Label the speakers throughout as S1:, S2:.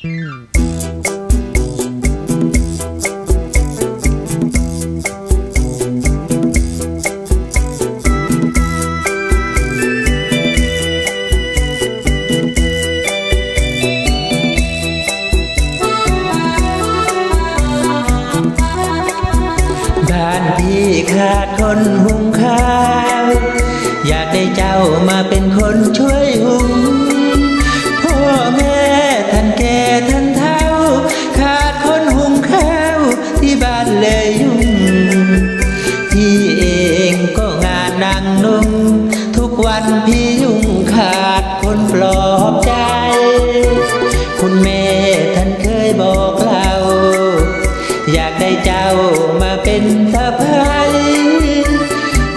S1: บ้านพี่ขาดคนหุงข้าว อยากได้เจ้ามาเป็นคนช่วยหุงพ่อแม่ มาเป็นสะพาย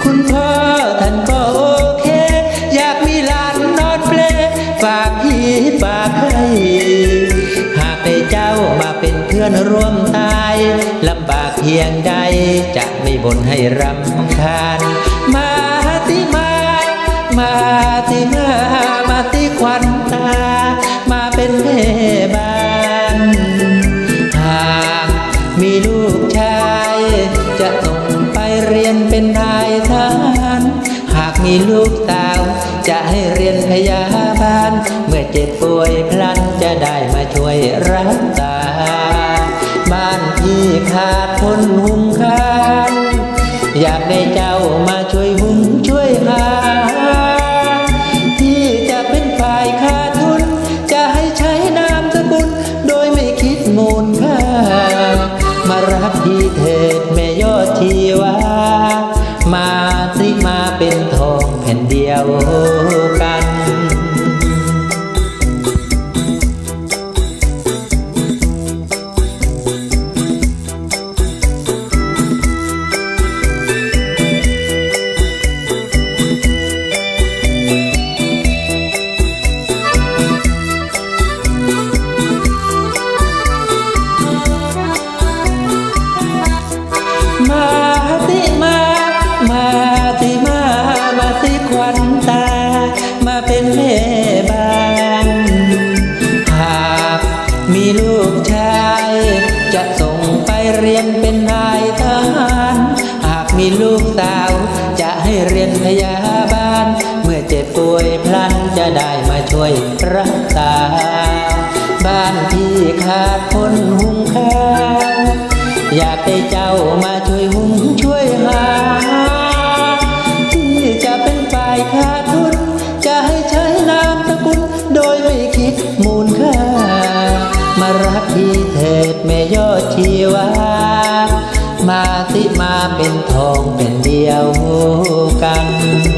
S1: คุณพ่อท่านก็โอเค อยากมีหลานนอนเปลฝากพี่ฝากให้หากได้เจ้ามาเป็นเพื่อนร่วมตายลำบากเพียงใดจะไม่บ่นให้รำคาญมา เรียนเป็นนายทหาร หากมีลูกสาว จะให้เรียนพยาบาล เมื่อเจ็บป่วยพลันจะได้มาช่วยรักษา บ้านพี่ขาดคนหุงข้าวอยากได้เจ้ามา สิมาเป็นทองแผ่นเดียวกัน ควันตา มาเป็นแม่บ้านหากมีลูกชาย จะส่งไปเรียนเป็นนายทหารหากมีลูกสาว จะให้เรียนพยาบาล เมื่อเจ็บป่วยพลันจะได้มาช่วยรักษา บ้านพี่ขาดคนหุงข้าวอยากได้เจ้ามา แม่ยอดชีวา มาสิมาเป็นทองเป็นเดียวกัน